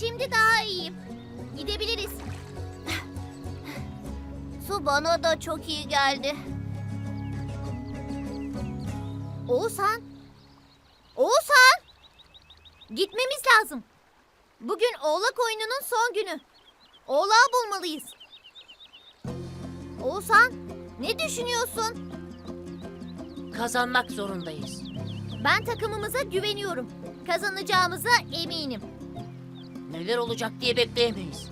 Şimdi daha iyiyim. Gidebiliriz. Su bana da çok iyi geldi. Oğuzhan. Oğuzhan. Gitmemiz lazım. Bugün oğlak oyununun son günü. Oğlağı bulmalıyız. Oğuzhan, ne düşünüyorsun? Kazanmak zorundayız. Ben takımımıza güveniyorum. Kazanacağımıza eminim. Neler olacak diye bekleyemeyiz.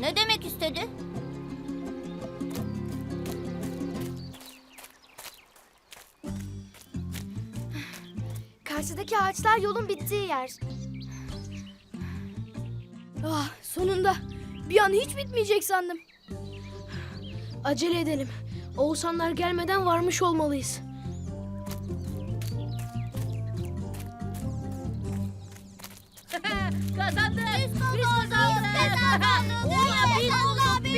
Ne demek istedi? Karşıdaki ağaçlar yolun bittiği yer. Ah sonunda. Bir an hiç bitmeyecek sandım. Acele edelim. Oğuzhanlar gelmeden varmış olmalıyız. Kazandık. Biz bulduk, biz.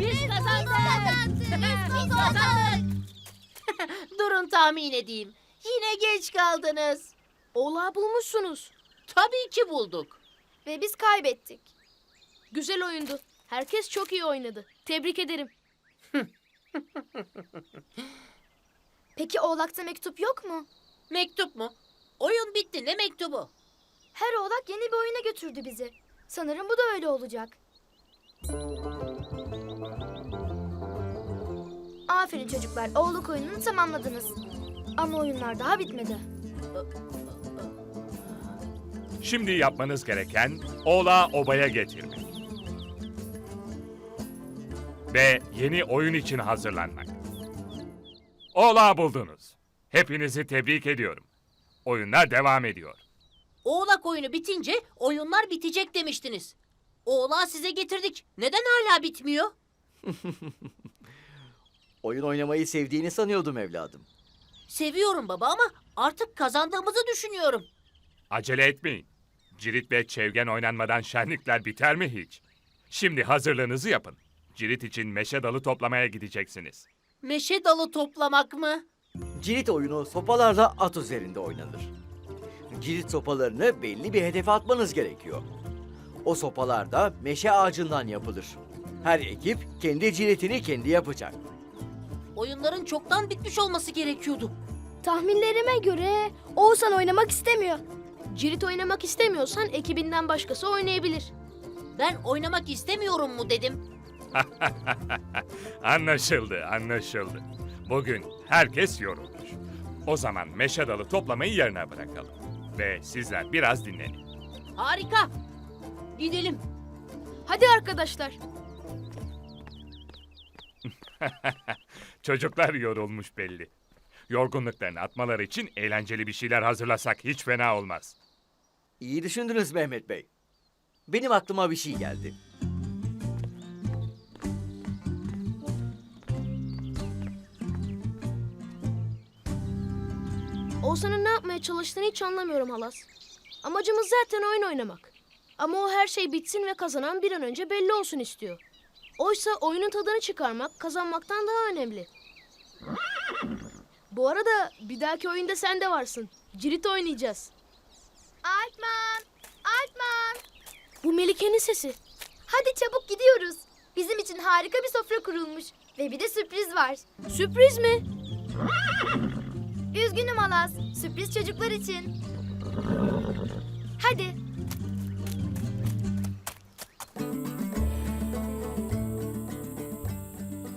Biz kazandık. Biz kazandık. Durun tahmin edeyim. Yine geç kaldınız. Oğlağı bulmuşsunuz. Tabii ki bulduk. Ve biz kaybettik. Güzel oyundu. Herkes çok iyi oynadı. Tebrik ederim. Peki oğlakta mektup yok mu? Mektup mu? Oyun bitti ne mektubu? Her oğlak yeni bir oyuna götürdü bizi. Sanırım bu da öyle olacak. Aferin çocuklar, oğluk oyununu tamamladınız. Ama oyunlar daha bitmedi. Şimdi yapmanız gereken oğlağı obaya getirmek. Ve yeni oyun için hazırlanmak. Oğlağı buldunuz. Hepinizi tebrik ediyorum. Oyunlar devam ediyor. Oğlak oyunu bitince oyunlar bitecek demiştiniz. Oğlağı size getirdik. Neden hala bitmiyor? Oyun oynamayı sevdiğini sanıyordum evladım. Seviyorum baba ama artık kazandığımızı düşünüyorum. Acele etmeyin. Cirit ve çevgen oynanmadan şenlikler biter mi hiç? Şimdi hazırlığınızı yapın. Cirit için meşe dalı toplamaya gideceksiniz. Meşe dalı toplamak mı? Cirit oyunu sopalarla at üzerinde oynanır. Cirit sopalarını belli bir hedefe atmanız gerekiyor. O sopalar da meşe ağacından yapılır. Her ekip kendi ciritini kendi yapacak. Oyunların çoktan bitmiş olması gerekiyordu. Tahminlerime göre Oğuzhan oynamak istemiyor. Cirit oynamak istemiyorsan ekibinden başkası oynayabilir. Ben oynamak istemiyorum mu dedim. anlaşıldı, anlaşıldı. Bugün herkes yorulmuş. O zaman meşe dalı toplamayı yerine bırakalım. Ve sizler biraz dinlenin. Harika. Gidelim. Hadi arkadaşlar. Çocuklar yorulmuş belli. Yorgunluklarını atmaları için eğlenceli bir şeyler hazırlasak hiç fena olmaz. İyi düşündünüz Mehmet Bey. Benim aklıma bir şey geldi. Oğuzhan'ın ne yapmaya çalıştığını hiç anlamıyorum halas. Amacımız zaten oyun oynamak. Ama o her şey bitsin ve kazanan bir an önce belli olsun istiyor. Oysa oyunun tadını çıkarmak kazanmaktan daha önemli. Bu arada bir dahaki oyunda sen de varsın. Cirit oynayacağız. Alpman, Alpman. Bu Melike'nin sesi. Hadi çabuk gidiyoruz. Bizim için harika bir sofra kurulmuş. Ve bir de sürpriz var. Sürpriz mi? Üzgünüm Alas. Sürpriz çocuklar için. Hadi.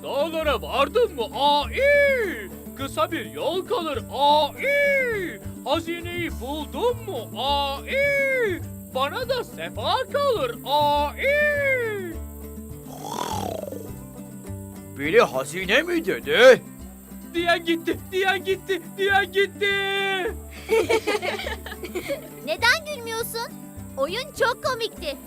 Dağlara vardın mı? Ai! Kısa bir yol kalır. Ai! Hazineyi buldun mu? Ai! Bana da sefa kalır. Ai! Biri hazine mi dedi? Diyen gitti, diyen gitti, diyen gitti. Neden gülmüyorsun? Oyun çok komikti.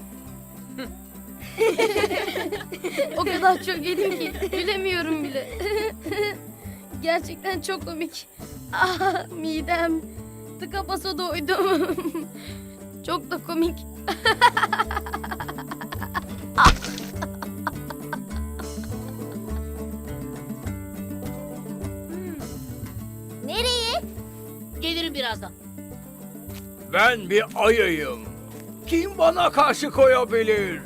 O kadar çok yedim ki bilemiyorum bile. Gerçekten çok komik. Ah midem. Tıka basa doydum. çok da komik. Ben bir ayıyım. Kim bana karşı koyabilir?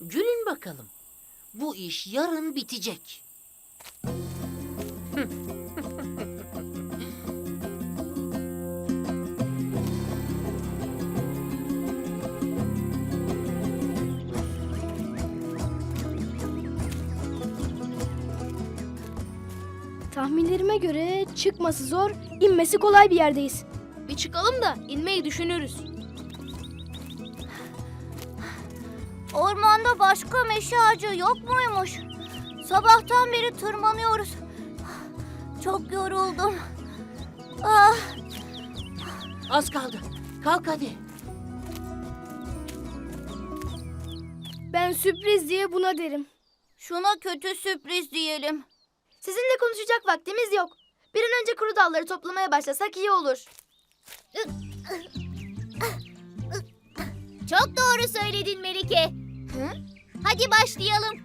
Gülün bakalım. Bu iş yarın bitecek. Tahminlerime göre çıkması zor, inmesi kolay bir yerdeyiz. Bir çıkalım da inmeyi düşünürüz. Ormanda başka meşe ağacı yok muymuş? Sabahtan beri tırmanıyoruz. Çok yoruldum. Ah, Az kaldı. Kalk hadi. Ben sürpriz diye buna derim. şuna kötü sürpriz diyelim. Sizinle konuşacak vaktimiz yok. Bir an önce kuru dalları toplamaya başlasak iyi olur. Çok doğru söyledin Melike. Hadi başlayalım.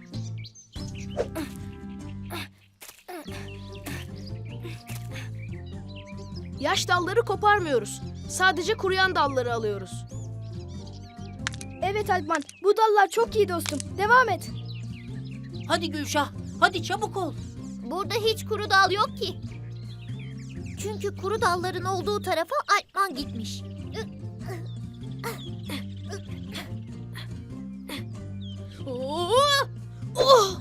Yaş dalları koparmıyoruz. Sadece kuruyan dalları alıyoruz. Evet Alpman, bu dallar çok iyi dostum. Devam et. Hadi Gülşah. Hadi çabuk ol. Burada hiç kuru dal yok ki. Çünkü kuru dalların olduğu tarafa Alpman gitmiş. Oo! Oh!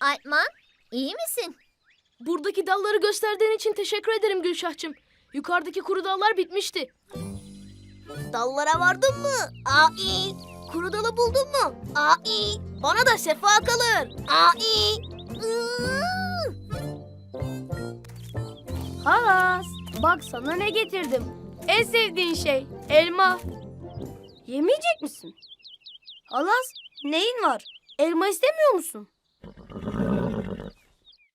Alpman, iyi misin? Buradaki dalları gösterdiğin için teşekkür ederim Gülşah'cığım. Yukarıdaki kuru dallar bitmişti. Dallara vardın mı? Ai. Kuru dalı buldun mu? Ai. Bana da sefa kalır. Ai. Halas, bak sana ne getirdim. En sevdiğin şey, elma. Yemeyecek misin? Halas, neyin var? Elma istemiyor musun?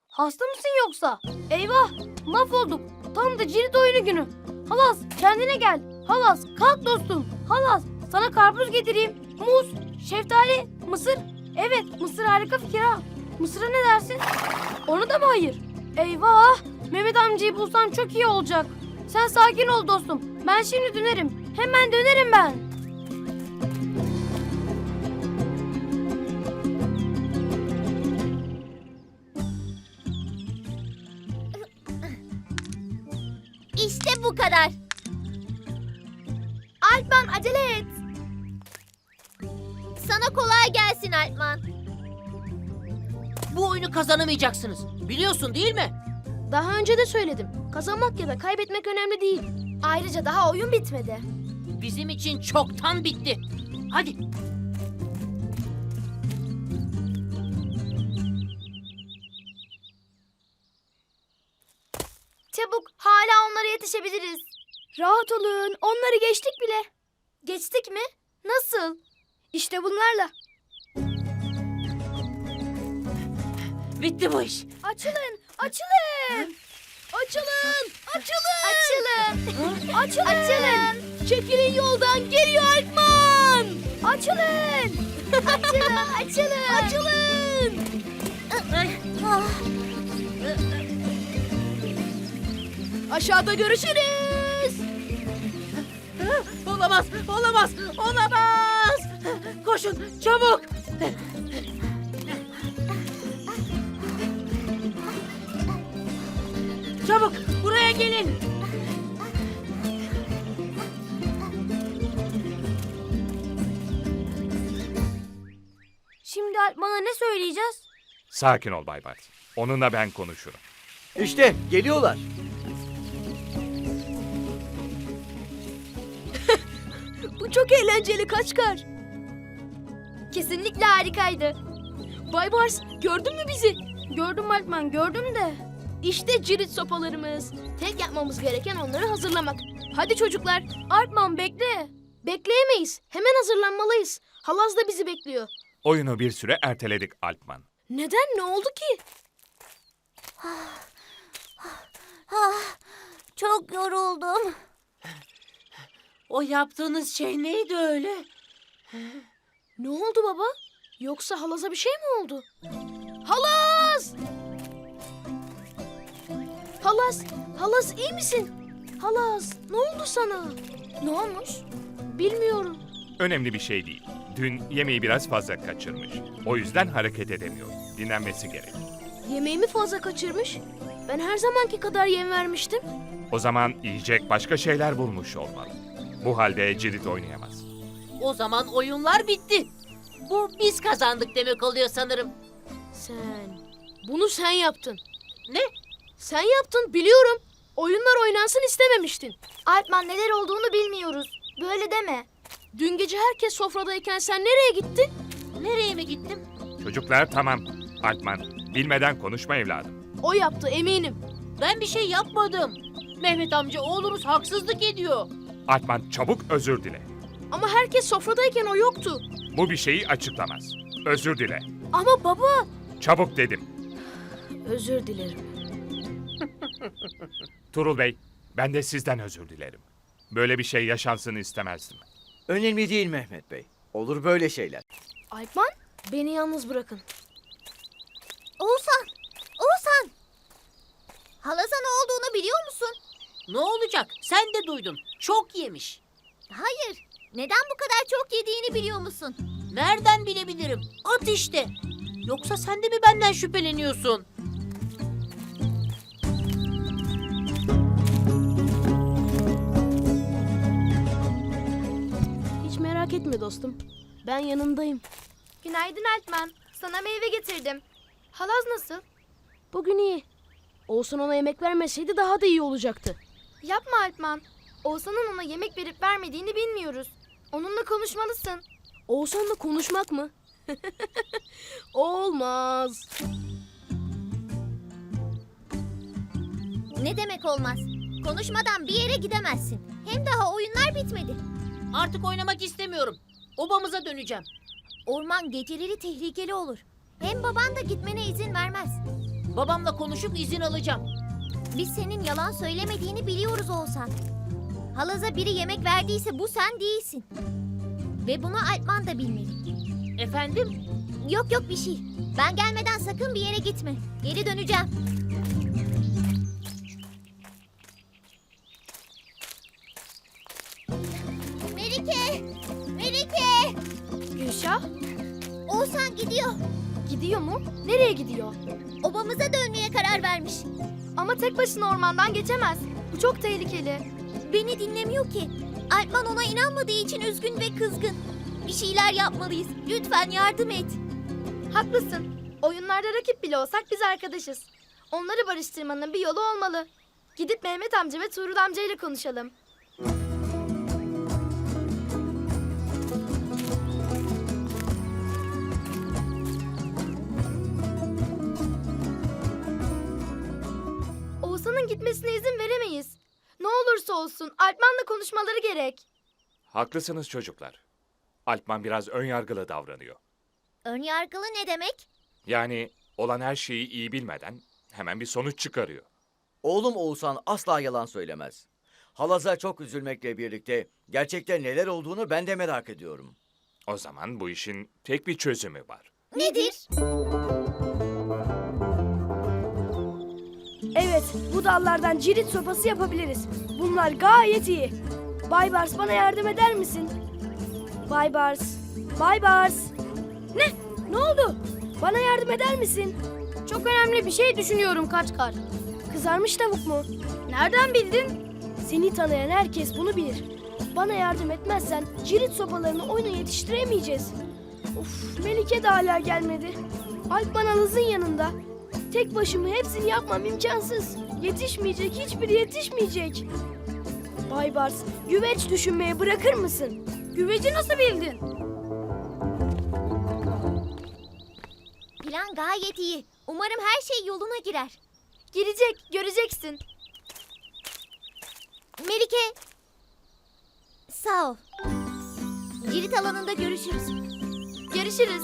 Hasta mısın yoksa? Eyvah, mahvolduk. Tam da cirit oyunu günü. Halas, kendine gel. Halas, kalk dostum. Halas, sana karpuz getireyim. Muz, şeftali, mısır. Evet, mısır harika fikir ha. Mısıra ne dersin? Onu da mı hayır? Eyvah! Mehmet amcayı bulsam çok iyi olacak. Sen sakin ol dostum. Ben şimdi dönerim. Hemen dönerim ben. İşte bu kadar. Alpman acele et. Sana kolay gelsin Alpman. Bu oyunu kazanamayacaksınız. Biliyorsun değil mi? Daha önce de söyledim. Kazanmak ya da kaybetmek önemli değil. Ayrıca daha oyun bitmedi. Bizim için çoktan bitti. Hadi. Çabuk, hala onlara yetişebiliriz. Rahat olun. Onları geçtik bile. Geçtik mi? Nasıl? İşte bunlarla. Bitti bu iş. Açılın. Açılın. Açılın. Açılın. Açılın. Açılın. Açılın. Çekilin yoldan geliyor Alpman. Açılın. Açılın. Açılın. Açılın. Aşağıda görüşürüz. Olamaz, olamaz, olamaz. Koşun, çabuk. Çabuk, buraya gelin. Şimdi Alpman'a ne söyleyeceğiz? Sakin ol Bay Bart. Onunla ben konuşurum. İşte geliyorlar. Bu çok eğlenceli Kaçkar. Kesinlikle harikaydı. Bay Bars gördün mü bizi? Gördüm Alpman gördüm de. İşte cirit sopalarımız. Tek yapmamız gereken onları hazırlamak. Hadi çocuklar. Alpman bekle. Bekleyemeyiz. Hemen hazırlanmalıyız. Halaz da bizi bekliyor. Oyunu bir süre erteledik Alpman. Neden? Ne oldu ki? Ah, çok yoruldum. O yaptığınız şey neydi öyle? Ne oldu baba? Yoksa halaza bir şey mi oldu? Halas! Halas, Halas iyi misin? Halas, ne oldu sana? Ne olmuş? Bilmiyorum. Önemli bir şey değil. Dün yemeği biraz fazla kaçırmış. O yüzden hareket edemiyor. Dinlenmesi gerek. Yemeğimi fazla kaçırmış. Ben her zamanki kadar yem vermiştim. O zaman yiyecek başka şeyler bulmuş olmalı. Bu halde cirit oynayamaz. O zaman oyunlar bitti. Bu biz kazandık demek oluyor sanırım. Sen, bunu sen yaptın. Ne? Sen yaptın biliyorum. Oyunlar oynansın istememiştin. Alpman neler olduğunu bilmiyoruz. Böyle deme. Dün gece herkes sofradayken sen nereye gittin? Nereye mi gittim? Çocuklar tamam. Alpman, bilmeden konuşma evladım. O yaptı eminim. Ben bir şey yapmadım. Mehmet amca oğlunuz haksızlık ediyor. Alpman çabuk özür dile. Ama herkes sofradayken o yoktu. Bu bir şeyi açıklamaz. Özür dile. Ama baba... Çabuk dedim. Özür dilerim. Turul Bey, ben de sizden özür dilerim. Böyle bir şey yaşansın istemezdim. Önemli değil Mehmet Bey. Olur böyle şeyler. Alpman, beni yalnız bırakın. Oğuzhan! Oğuzhan! Halaza ne olduğunu biliyor musun? Ne olacak? Sen de duydun. Çok yemiş. Hayır. Neden bu kadar çok yediğini biliyor musun? Nereden bilebilirim? At işte. Yoksa sen de mi benden şüpheleniyorsun? Hiç merak etme dostum. Ben yanındayım. Günaydın Alpman. Sana meyve getirdim. Halaz nasıl? Bugün iyi. Oğuzhan ona yemek vermeseydi daha da iyi olacaktı. Yapma Alpman. Oğuzhan'ın ona yemek verip vermediğini bilmiyoruz. Onunla konuşmalısın. Oğuzhan'la konuşmak mı? Olmaz. Ne demek olmaz? Konuşmadan bir yere gidemezsin. Hem daha oyunlar bitmedi. Artık oynamak istemiyorum. Obamıza döneceğim. Orman geceleri tehlikeli olur. Hem baban da gitmene izin vermez. Babamla konuşup izin alacağım. Biz senin yalan söylemediğini biliyoruz Oğuzhan. Halaza biri yemek verdiyse bu sen değilsin. Ve bunu Alpman da bilmeli. Efendim? Yok yok bir şey. Ben gelmeden sakın bir yere gitme. Geri döneceğim. Melike! Melike! Gülşah Oğuzhan gidiyor. gidiyor mu? Nereye gidiyor? Obamıza dönmeye karar vermiş. Ama tek başına ormandan geçemez. Bu çok tehlikeli. Beni dinlemiyor ki. Alpman ona inanmadığı için üzgün ve kızgın. Bir şeyler yapmalıyız. Lütfen yardım et. Haklısın. Oyunlarda rakip bile olsak biz arkadaşız. Onları barıştırmanın bir yolu olmalı. Gidip Mehmet amca ve Tuğrul amca ile konuşalım. Oğuzhan'ın gitmesine izin veremeyiz. Olursa olsun Alpman'la konuşmaları gerek. Haklısınız çocuklar. Alpman biraz ön yargılı davranıyor. Önyargılı ne demek? Yani olan her şeyi iyi bilmeden hemen bir sonuç çıkarıyor. Oğlum Oğuzhan asla yalan söylemez. Halaza çok üzülmekle birlikte gerçekten neler olduğunu ben de merak ediyorum. O zaman bu işin tek bir çözümü var. Nedir? Bu dallardan cirit sopası yapabiliriz. Bunlar gayet iyi. Bay Bars bana yardım eder misin? Bay Bars, Bay Bars. Ne? Ne oldu? Bana yardım eder misin? Çok önemli bir şey düşünüyorum Kaçkar. Kızarmış tavuk mu? Nereden bildin? Seni tanıyan herkes bunu bilir. Bana yardım etmezsen cirit sopalarını oyuna yetiştiremeyeceğiz. Of, Melike de hala gelmedi. Alpman Alız'ın yanında. Tek başıma hepsini yapmam imkansız. Yetişmeyecek, hiçbiri yetişmeyecek. Bay Bars, güveç düşünmeye bırakır mısın? Güveci nasıl bildin? Plan gayet iyi. Umarım her şey yoluna girer. Girecek, göreceksin. Melike. Sağ ol. Cirit alanında görüşürüz. Görüşürüz.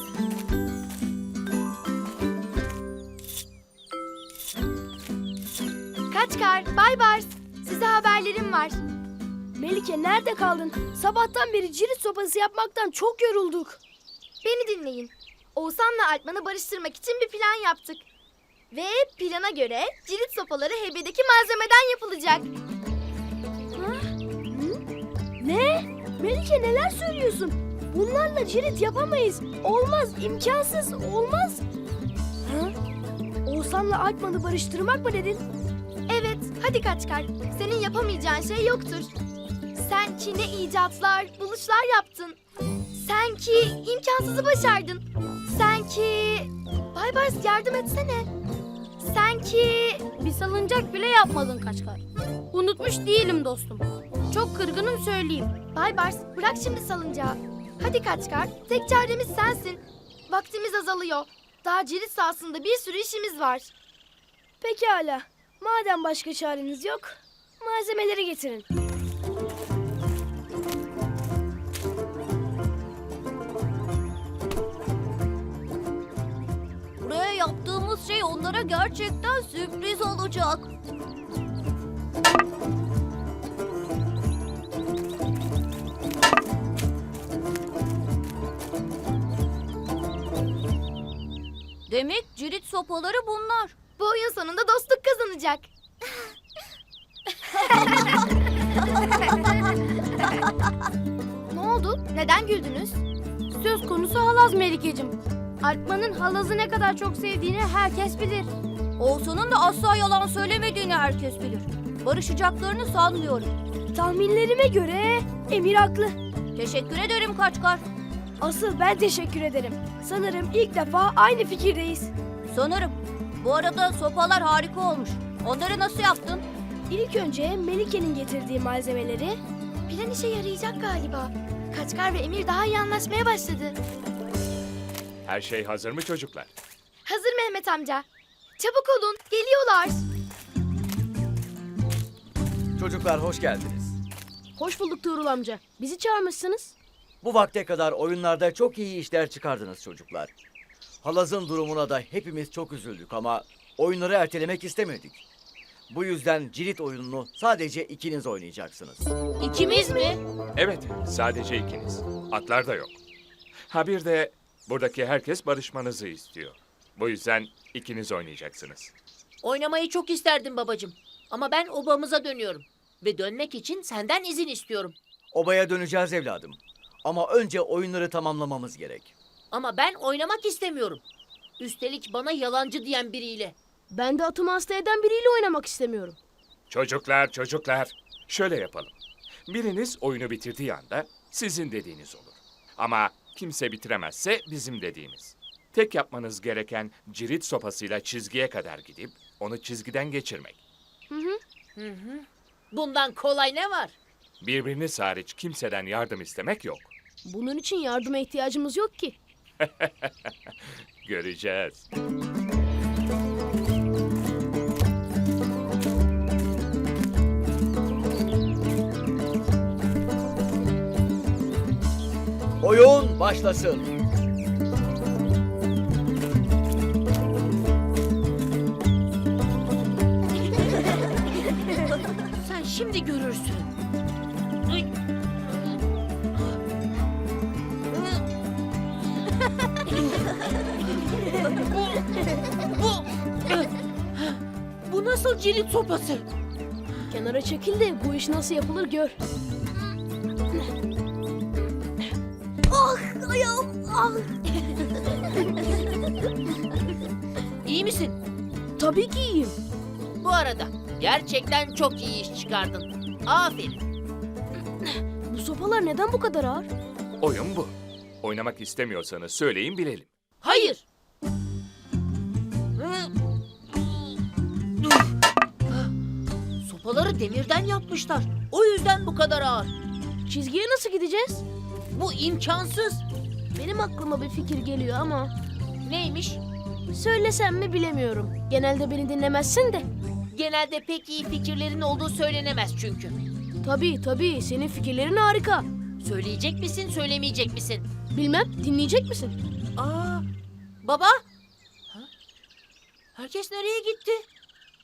Kaçkar, Bay Bars. Size haberlerim var. Melike nerede kaldın? Sabahtan beri cirit sopası yapmaktan çok yorulduk. Beni dinleyin. Oğuzhan'la Alpman'ı barıştırmak için bir plan yaptık. Ve plana göre cirit sopaları hebedeki malzemeden yapılacak. Ne? Melike neler söylüyorsun? Bunlarla cirit yapamayız. Olmaz, imkansız, olmaz. Ha? Oğuzhan'la Alpman'ı barıştırmak mı dedin? Hadi Kaçkar. Senin yapamayacağın şey yoktur. Sen ki ne icatlar, buluşlar yaptın. Sen ki imkansızı başardın. Sen ki... Baybars yardım etsene. Sen ki... Bir salıncak bile yapmadın Kaçkar. Unutmuş değilim dostum. Çok kırgınım söyleyeyim. Baybars bırak şimdi salıncağı. Hadi Kaçkar, tek çaremiz sensin. Vaktimiz azalıyor. Daha cirit sahasında bir sürü işimiz var. Pekala. Madem başka çareniz yok, malzemeleri getirin. Buraya yaptığımız şey onlara gerçekten sürpriz olacak. Demek cirit sopaları bunlar. Bu oyun sonunda dostluk kazanacak. ne oldu? Neden güldünüz? Söz konusu halaz Melike'cim. Alpman'ın halazı ne kadar çok sevdiğini herkes bilir. Oğuzhan'ın da asla yalan söylemediğini herkes bilir. Barışacaklarını sanmıyorum. Tahminlerime göre Emir haklı. Teşekkür ederim Kaçkar. Asıl ben teşekkür ederim. Sanırım ilk defa aynı fikirdeyiz. Sanırım. Bu arada sopalar harika olmuş. Onları nasıl yaptın? İlk önce Melike'nin getirdiği malzemeleri Plan işe yarayacak galiba. Kaçkar ve Emir daha iyi anlaşmaya başladı. Her şey hazır mı çocuklar? Hazır Mehmet amca. Çabuk olun, geliyorlar. Çocuklar hoş geldiniz. Hoş bulduk Tuğrul amca. Bizi çağırmışsınız. Bu vakte kadar oyunlarda çok iyi işler çıkardınız çocuklar. Halaz'ın durumuna da hepimiz çok üzüldük ama oyunları ertelemek istemedik. Bu yüzden cirit oyununu sadece ikiniz oynayacaksınız. İkimiz mi? Evet, sadece ikiniz. Atlar da yok. Ha bir de buradaki herkes barışmanızı istiyor. Bu yüzden ikiniz oynayacaksınız. Oynamayı çok isterdim babacığım. Ama ben obamıza dönüyorum. Ve dönmek için senden izin istiyorum. Obaya döneceğiz evladım. Ama önce oyunları tamamlamamız gerek. Ama ben oynamak istemiyorum. Üstelik bana yalancı diyen biriyle. Ben de atımı hasta eden biriyle oynamak istemiyorum. Çocuklar, çocuklar. Şöyle yapalım. Biriniz oyunu bitirdiği anda sizin dediğiniz olur. Ama kimse bitiremezse bizim dediğimiz. Tek yapmanız gereken cirit sopasıyla çizgiye kadar gidip onu çizgiden geçirmek. Bundan kolay ne var? Birbiriniz hariç kimseden yardım istemek yok. Bunun için yardıma ihtiyacımız yok ki. Göreceğiz. Oyun başlasın. Sen şimdi görürsün. Bu nasıl cirit sopası? Kenara çekil de bu iş nasıl yapılır gör. İyi misin? Tabii ki iyiyim. Bu arada gerçekten çok iyi iş çıkardın. Aferin. Bu sopalar neden bu kadar ağır? Oyun bu. Oynamak istemiyorsanız söyleyin bilelim. Hayır. Sopaları demirden yapmışlar. O yüzden bu kadar ağır. Çizgiye nasıl gideceğiz? Bu imkansız. Benim aklıma bir fikir geliyor ama Neymiş? söylesem mi bilemiyorum. Genelde beni dinlemezsin de. Genelde pek iyi fikirlerin olduğu söylenemez çünkü. Tabii tabii senin fikirlerin harika. Söyleyecek misin, söylemeyecek misin? Bilmem dinleyecek misin? Aa, baba? Ha? Herkes nereye gitti?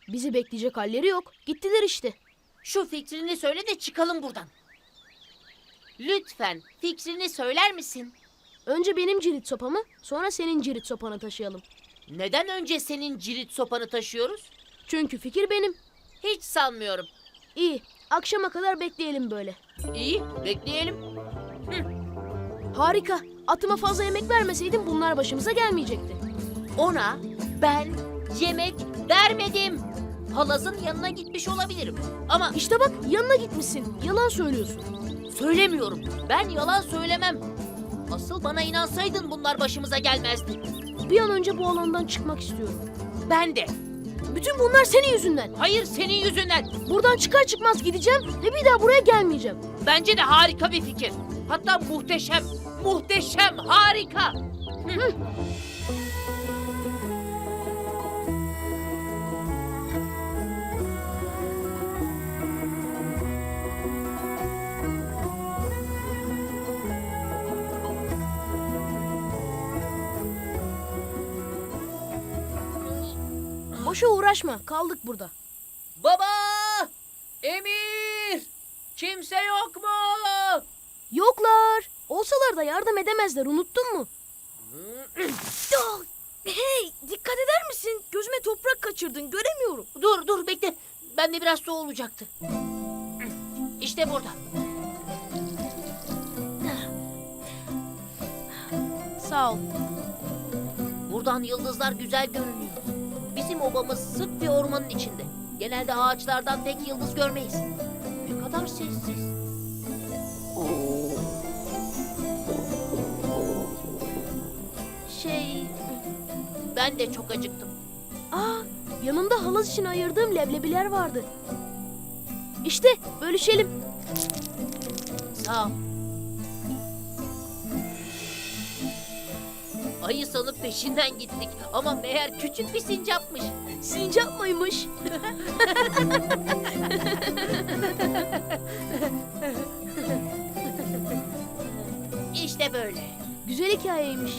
Bizi bekleyecek halleri yok. Gittiler işte. Şu fikrini söyle de çıkalım buradan. Lütfen fikrini söyler misin? Önce benim cirit sopamı, sonra senin cirit sopanı taşıyalım. Neden önce senin cirit sopanı taşıyoruz? Çünkü fikir benim. Hiç sanmıyorum. İyi, akşama kadar bekleyelim böyle. İyi, bekleyelim. Harika. Atıma fazla yemek vermeseydim bunlar başımıza gelmeyecekti. Ona ben yemek vermedim. Halazın yanına gitmiş olabilirim. Ama İşte bak yanına gitmişsin. Yalan söylüyorsun. söylemiyorum. Ben yalan söylemem. Asıl bana inansaydın bunlar başımıza gelmezdi. Bir an önce bu alandan çıkmak istiyorum. Ben de. Bütün bunlar senin yüzünden. Hayır senin yüzünden. Buradan çıkar çıkmaz gideceğim ve bir daha buraya gelmeyeceğim. Bence de harika bir fikir. Hatta muhteşem. Muhteşem, harika. Boşa uğraşma. Kaldık burada. Baba! Emir! Kimse yok mu? Yoklar. Olsalar da yardım edemezler. Unuttun mu? hey, dikkat eder misin? Gözüme toprak kaçırdın. Göremiyorum. Dur dur bekle. Ben de biraz su olacaktı. İşte burada. Sağ ol. Buradan yıldızlar güzel görünüyor. Bizim obamız sık bir ormanın içinde. Genelde ağaçlardan pek yıldız görmeyiz. Ne kadar sessiz. Şey... Ben de çok acıktım. Aa, yanında halaz için ayırdığım leblebiler vardı. İşte bölüşelim. Sağ ol. Ayı sanıp peşinden gittik ama meğer küçük bir sincapmış. Sincap mıymış? İşte böyle. Güzel hikayeymiş.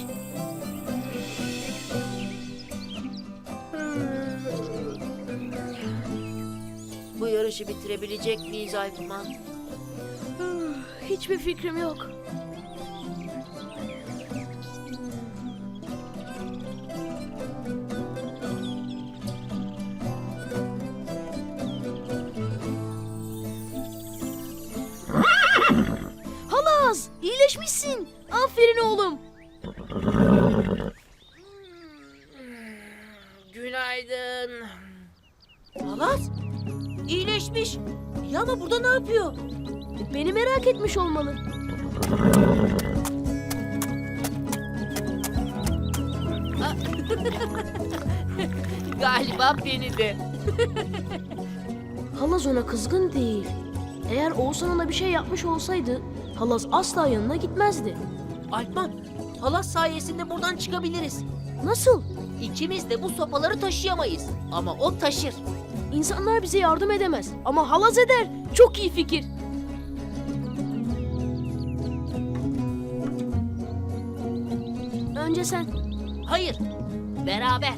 Bu yarışı bitirebilecek miyiz Alpman? Hiçbir fikrim yok. Günaydın. Halas, iyileşmiş. Ya ama burada ne yapıyor? Beni merak etmiş olmalı. Galiba beni de. Halaz ona kızgın değil. Eğer Oğuzhan ona bir şey yapmış olsaydı Halaz asla yanına gitmezdi. Alpman, halas sayesinde buradan çıkabiliriz. Nasıl? İkimiz de bu sopaları taşıyamayız. Ama o taşır. İnsanlar bize yardım edemez ama Halaz eder. Çok iyi fikir. Önce sen. Hayır, beraber.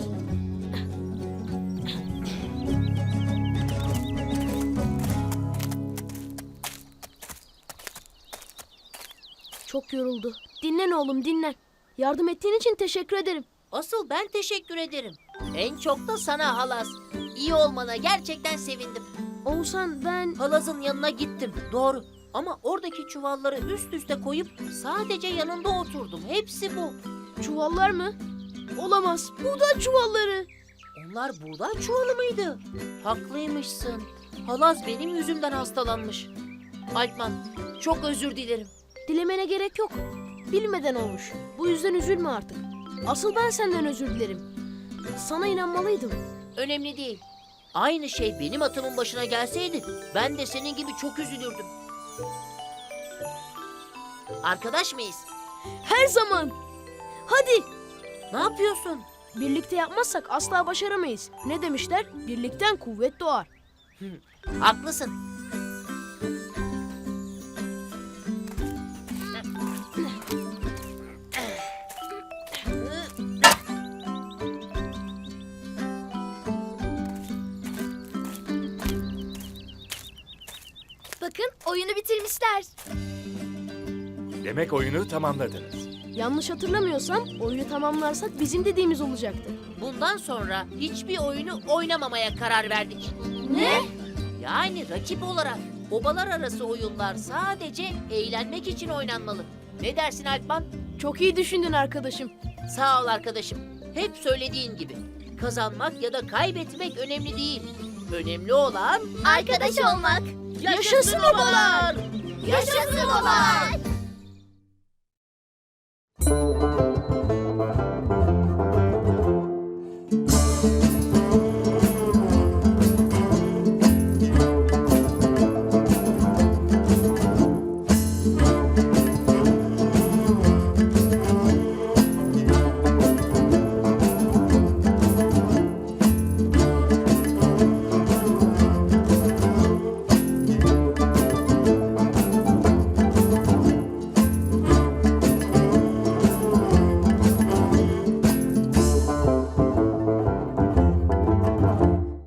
Çok yoruldu. Dinlen oğlum dinlen. Yardım ettiğin için teşekkür ederim. Asıl ben teşekkür ederim. En çok da sana halas. İyi olmana gerçekten sevindim. Oğuzhan ben... Halazın yanına gittim, doğru. Ama oradaki çuvalları üst üste koyup sadece yanında oturdum. Hepsi bu. Çuvallar mı? Olamaz. Buğday çuvalları. Onlar buğday çuvalı mıydı? Haklıymışsın. Halaz benim yüzümden hastalanmış. Alpman, çok özür dilerim. Dilemene gerek yok. Bilmeden olmuş. Bu yüzden üzülme artık. Asıl ben senden özür dilerim. Sana inanmalıydım. Önemli değil. Aynı şey benim atımın başına gelseydi ben de senin gibi çok üzülürdüm. Arkadaş mıyız? Her zaman. Hadi. Ne yapıyorsun? Birlikte yapmazsak asla başaramayız. Ne demişler? Birlikten kuvvet doğar. Haklısın. Demek oyunu tamamladınız. Yanlış hatırlamıyorsam oyunu tamamlarsak bizim dediğimiz olacaktı. Bundan sonra hiçbir oyunu oynamamaya karar verdik. Ne? Yani rakip olarak obalar arası oyunlar sadece eğlenmek için oynanmalı. Ne dersin Alpman? Çok iyi düşündün arkadaşım. Sağ ol arkadaşım. Hep söylediğin gibi. Kazanmak ya da kaybetmek önemli değil. Önemli olan Arkadaş olmak. Yaşasın obalar! Yaşasın obalar.